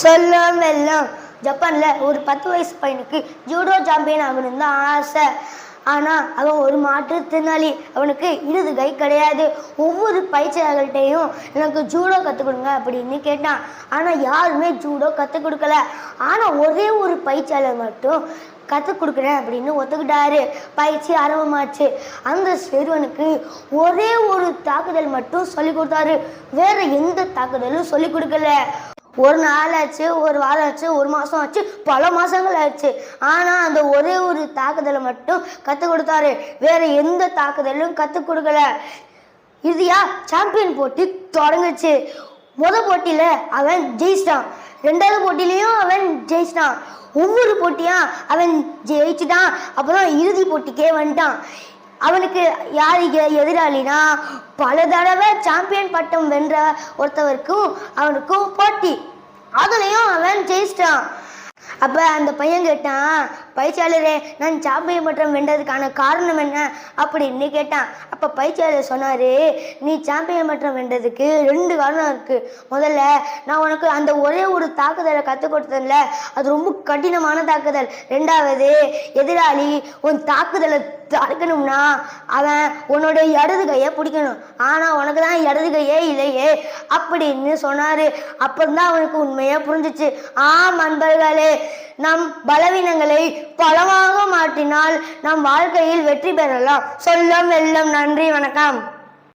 சொல்லும் எல்லாம் ஜப்பானில் ஒரு பத்து வயசு பையனுக்கு ஜூடோ சாம்பியன் ஆகணும்னு தான் ஆசை. ஆனால் அவன் ஒரு மாற்றுத்திறனாளி அவனுக்கு இடது கை கிடையாது. ஒவ்வொரு பயிற்சியாளர்கள்ட்டையும் எனக்கு ஜூடோ கற்றுக் கொடுங்க அப்படின்னு கேட்டான். ஆனால் யாருமே ஜூடோ கற்றுக் கொடுக்கல. ஆனால் ஒரே ஒரு பயிற்சியாளர் மட்டும் கற்றுக் கொடுக்குறேன் அப்படின்னு ஒத்துக்கிட்டாரு. பயிற்சி ஆரம்பமாச்சு. அந்த சிறுவனுக்கு ஒரே ஒரு தாக்குதல் மட்டும் சொல்லி கொடுத்தாரு. வேற எந்த தாக்குதலும் சொல்லி கொடுக்கல. ஒரு நாள் ஆச்சு ஒரு வாரம் ஆச்சு ஒரு மாதம் ஆச்சு பல மாதங்கள் ஆச்சு ஆனால் அந்த ஒரே ஒரு தாக்குதலை மட்டும் கற்றுக் கொடுத்தாரு. வேறு எந்த தாக்குதலும் கற்றுக் கொடுக்கல. இறுதியாக சாம்பியன் போட்டி தொடங்குச்சு. முத போட்டியில் அவன் ஜெயிச்சிட்டான். ரெண்டாவது போட்டிலையும் அவன் ஜெயிச்சிட்டான். ஒவ்வொரு போட்டியாக அவன் ஜெயிச்சுட்டான். அப்புறம் இறுதி போட்டிக்கே வந்துட்டான். அவனுக்கு யார் எதிராளினா பல தடவை சாம்பியன் பட்டம் வென்ற ஒருத்தவருக்கும் அவனுக்கும் போட்டி. அதுலேயும் அவன் ஜெயிச்சிட்டான். அப்போ அந்த பையன் கேட்டான் பயிற்சியாளரே நான் சாம்பியன் பட்டம் வென்றதுக்கான காரணம் என்ன? அப்படின்னு கேட்டான். அப்போ பயிற்சியாளர் சொன்னாரு நீ சாம்பியன் பட்டம் வென்றதுக்கு ரெண்டு காரணம் இருக்கு. முதல்ல நான் உனக்கு அந்த ஒரே ஒரு தாக்குதலை கற்றுக் கொடுத்ததுல அது ரொம்ப கடினமான தாக்குதல். ரெண்டாவது எதிராளி உன் தாக்குதலை தடுக்கணும்னா அவன் உன்னோட இடது கையை பிடிக்கணும். ஆனால் உனக்கு தான் இடது கையே இல்லையே அப்படின்னு சொன்னாரு. அப்பந்தான் அவனுக்கு உண்மையாக புரிஞ்சிச்சு. ஆம் அன்பர்களே நம் பலவீனங்களை பலமாக மாற்றினால் நம் வாழ்க்கையில் வெற்றி பெறலாம். சொல்லம் வெல்லம். நன்றி வணக்கம்.